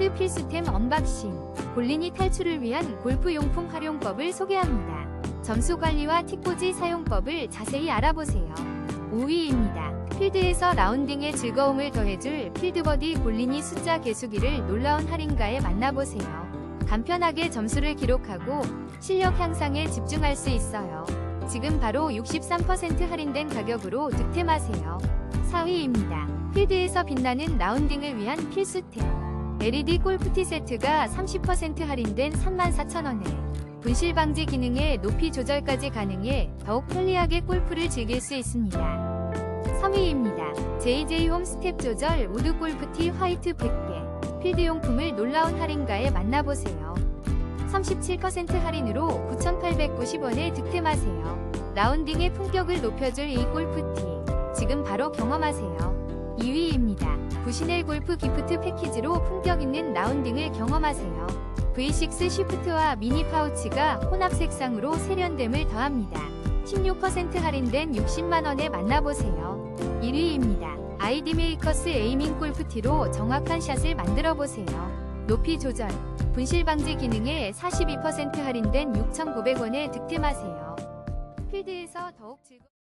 필드 필수템 언박싱, 볼리니 탈출을 위한 골프용품 활용법을 소개합니다. 점수 관리와 틱꽂이 사용법을 자세히 알아보세요. 5위입니다. 필드에서 라운딩의 즐거움을 더해줄 필드버디 볼리니 숫자 개수기를 놀라운 할인가에 만나보세요. 간편하게 점수를 기록하고 실력 향상에 집중할 수 있어요. 지금 바로 63% 할인된 가격으로 득템하세요. 4위입니다. 필드에서 빛나는 라운딩을 위한 필수템. LED 골프티 세트가 30% 할인된 34,000원에 분실 방지 기능에 높이 조절까지 가능해 더욱 편리하게 골프를 즐길 수 있습니다. 3위입니다. JJ 홈 스텝 조절 우드 골프티 화이트 100개. 필드용품을 놀라운 할인가에 만나보세요. 37% 할인으로 9,890원에 득템하세요. 라운딩의 품격을 높여줄 이 골프티. 지금 바로 경험하세요. 2위입니다. 부시넬 골프 기프트 패키지로 품격 있는 라운딩을 경험하세요. V6 쉬프트와 미니 파우치가 혼합 색상으로 세련됨을 더합니다. 16% 할인된 60만원에 만나보세요. 1위입니다. 아이디 메이커스 에이밍 골프티로 정확한 샷을 만들어보세요. 높이 조절, 분실 방지 기능에 42% 할인된 6,900원에 득템하세요. 필드에서 더욱 즐거